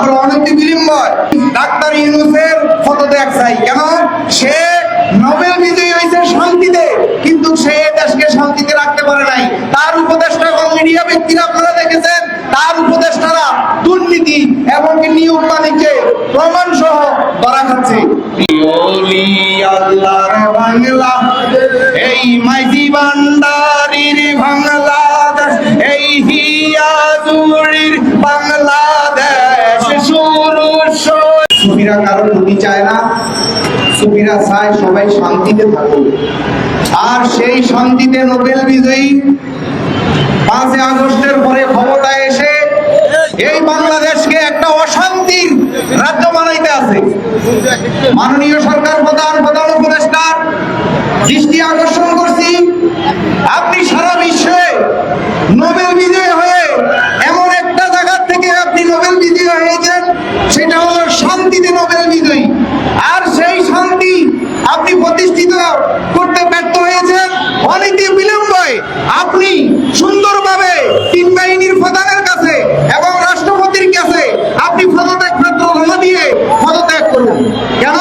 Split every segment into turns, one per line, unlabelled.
আমরা অনেকটি বিলম্বয় ডাক্তার ইউনুসের ফটো দেখ চাই কেন? সে নোবেল বিজয়ী হয়েছে শান্তিতে, কিন্তু সে দেশকে শান্তিতে রাখতে পারে নাই। তার উপদেষ্টা এবং মিডিয়া ব্যক্তিরা আপনারা দেখেছেন, তার উপদেষ্টারা দুর্নীতি এবং নিয়োগ বাণিজ্যে প্রমাণ সহ ধরা খাচ্ছে। এই মাইজি বান্ডারির সুফিরা কারও ক্ষতি চায় না, সুফিরা চায় সবাই শান্তিতে থাকুক। আর সেই শান্তিতে নোবেল বিজয়ী পাঁচই আগস্টের পরে ক্ষমতা এসে এই বাংলাদেশকে একটা অশান্তির রাজ্য বানাইতে আছে। মাননীয় সরকার প্রধান প্রধান উপদেষ্টার দৃষ্টি আকর্ষণ করছি আপনি সারা বিশ্বে নোবেল বিজয়ী হয়ে এমন একটা জায়গা থেকে আপনি নোবেল বিজয়ী হয়েছেন সেটা হলো শান্তিতে নোবেল বিজয়ী আর সেই শান্তি আপনি প্রতিষ্ঠিত করতে ব্যর্থ হয়েছেন অনেকে বিলম্বয় আপনি সুন্দরভাবে তিন বাহিনীর প্রধানের কাছে এবং রাষ্ট্রপতির কাছে আপনি পদত্যাগ পত্র জমা দিয়ে পদত্যাগ করুন। কেন?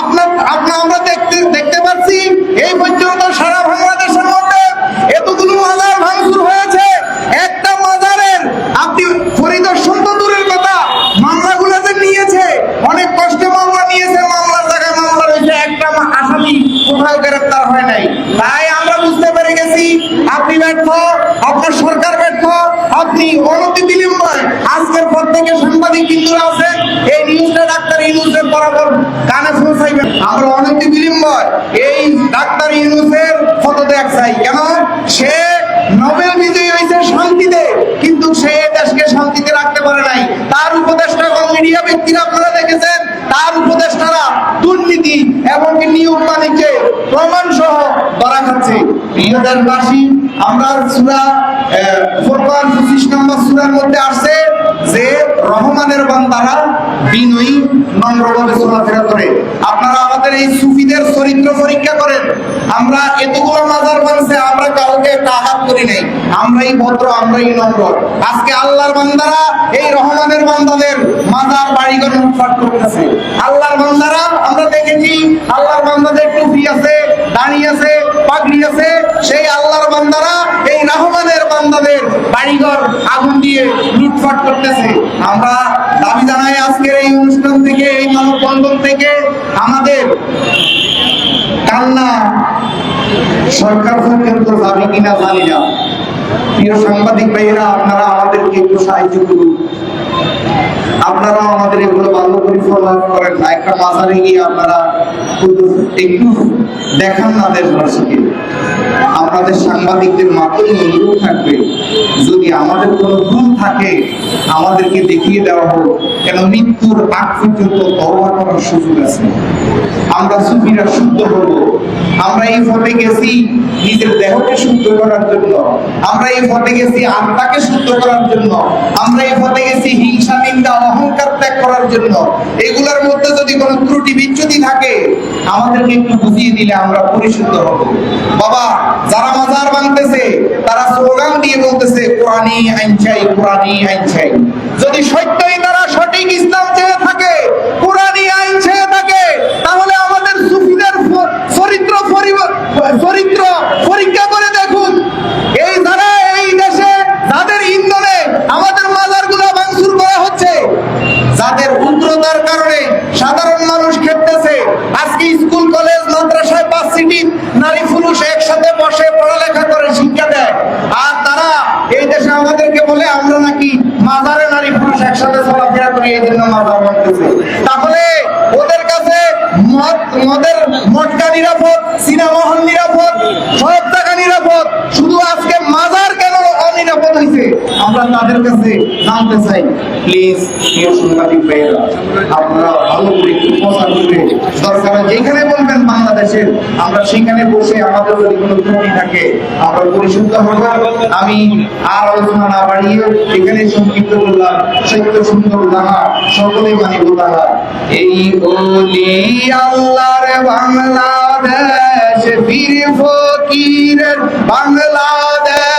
আপনার আপনার আমরা দেখতে দেখতে পাচ্ছি এই পর্যন্ত সারা বাংলাদেশের মধ্যে এতগুলো মাজার ভাঙচুর হয়েছে একটা মাজারের আপনি পরিদর্শন তো দূরের কথা মামলাগুলো যে নিয়েছে অনেক কষ্টে মামলা নিয়েছে মামলার জায়গায় মামলা রয়েছে একটা মা- আসামি কোথাও গ্রেপ্তার হয় নাই তাই আমরা বুঝতে পেরে গেছি আপনি ব্যর্থ, আপনার সরকার ব্যর্থ, আপনি অনতি বিলম্বয় আজকের পর থেকে সাংবাদিক বিন্দুরা আছেন এই নিউজটা ডাক্তার ইউনুসের বরাবর কানে পৌঁছাইবেন আমরা অনতি বিলম্বয়, এই ডাক্তার ইউনুসের ফটো দেখ চাই। কেন? সে নোবেল বিজয়ী হয়েছে শান্তিতে, কিন্তু সে দেশকে শান্তিতে রাখতে পারে নাই। তার উপদেষ্টা এবং মিডিয়া ব্যক্তিরা আপনারা দেখেছেন, তার উপদেষ্টারা দুর্নীতি এবং নিয়োগ বাণিজ্যে প্রমাণ সহ ধরা খাচ্ছে। প্রিয় দেশবাসী আমরা সুরা ফোরকান পঁচিশ নম্বর সুরার মধ্যে আসছে যে রহমানের বান্দারা বিনয়ী নম্রভাবে চলাফেরা করে। আপনারা আমাদের এই সুফিদের চরিত্র পরীক্ষা করেন। আমরা এতগুলো মাজার বানছে, আমরা কাউকে আঘাত করি নাই। আমরাই ভদ্র, আমরাই নম্র। আজকে আল্লাহর বান্দারা, এই রহমানের বান্দাদের মাজার বাড়িঘর লুটপাট করতেছে। আল্লাহর বান্দারা, আমরা দেখেছি, আল্লাহর বান্দাদের টুপি আছে, দাড়ি আছে সেই আল্লাহর বান্দারা এই বান্দাদের বাড়িঘর আগুন দিয়ে লুটপাট করতেছে। আমরা দাবি জানাই আজকের এই অনুষ্ঠান থেকে, এই মানববন্ধন থেকে, আমাদের কান্না সরকার যাবে কিনা জানি না। প্রিয় সাংবাদিক ভাইয়েরা, আপনারা আমাদেরকে একটু সাহায্য করুন। আপনারা একটা মাজারে গিয়ে আপনারা একটু দেখান না দেশবাসীকে। সাংবাদিকদের মাধ্যমে অনুরোধ থাকবে, যদি আমাদের কোনো ভুল থাকে, আমাদেরকে দেখিয়ে দেওয়া হোক, কেন মৃত্যুর আগ পর্যন্ত করার সুযোগ আছে। আমরা সুফিরা শুদ্ধ হব, আমরা এই ফটে গেছি নিজের দেহকে শুদ্ধ করার জন্য, আমরা এই ফটে গেছি আত্মাকে শুদ্ধ করার জন্য, আমরা এই ফটে গেছি হিংসা নিন্দা ত্যাগ করার জন্য। এগুলোর মধ্যে যদি কোনো ত্রুটি, বিচ্যুতি থাকে, আমাদেরকে একটু বুঝিয়ে দিলে আমরা পরিশুদ্ধ হব। বাবা, যারা মাজার ভাঙতেছে তারা স্লোগান দিয়ে বলতেছে কোরআনি আইন চাই কোরআনি আইন চাই। যদি সত্যই তারা সঠিক ইসলাম চেয়ে থাকে কোরআনি আইন চেয়ে থাকে তাহলে আমাদের সুফিদের প- চরিত্র পরিব- চরিত্র পরীক্ষা করে দেখুন এই যারা এই দেশে যাদের ইন্ধনে আমাদের মাজারগুলো ভাঙচুর করা হচ্ছে যাদের উগ্রতার কারণে সাধারণ মানুষ খেপতেছে আজকে স্কুল কলেজ মাদ্রাসায় পাঁচ সিটি নারী পুরুষ একসাথে বসে পড়ালেখা করে শিক্ষা দেয় আর তারা এই দেশে আমাদেরকে বলে আমরা নাকি মাজারে নারী পুরুষ একসাথে বানতেছে তাহলে ওদের কাছে মদ, মদের মটকা নিরাপদ, সিনেমা হল নিরাপদ, সব টাকা নিরাপদ। শুধু আজকে আমরা তাদের কাছে জানতে চাই। প্লিজ আপনারা ভালো করে প্রচার যেখানে বলবেন বাংলাদেশের, আমরা সেখানে বসে আমাদের যদি কোনো ত্রুটি থাকে, আমরা পরিশুদ্ধ হব। আমি আর আলোচনা না বাড়িয়ে এখানে সংক্ষিপ্ত বললাম, সত্য সুন্দর দাহা সকলেই মানিব এই ওলি আল্লাহর বাংলাদেশ, বীর ফকিরের বাংলাদেশ।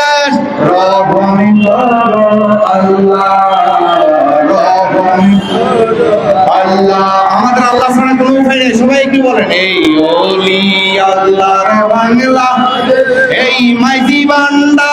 রবন করো আল্লাহ রবন আল্লাহ আমাদের আল্লাহ ছাড়া সবাই বলেন এই আল্লাহর বাংলা এই ভান্ডারির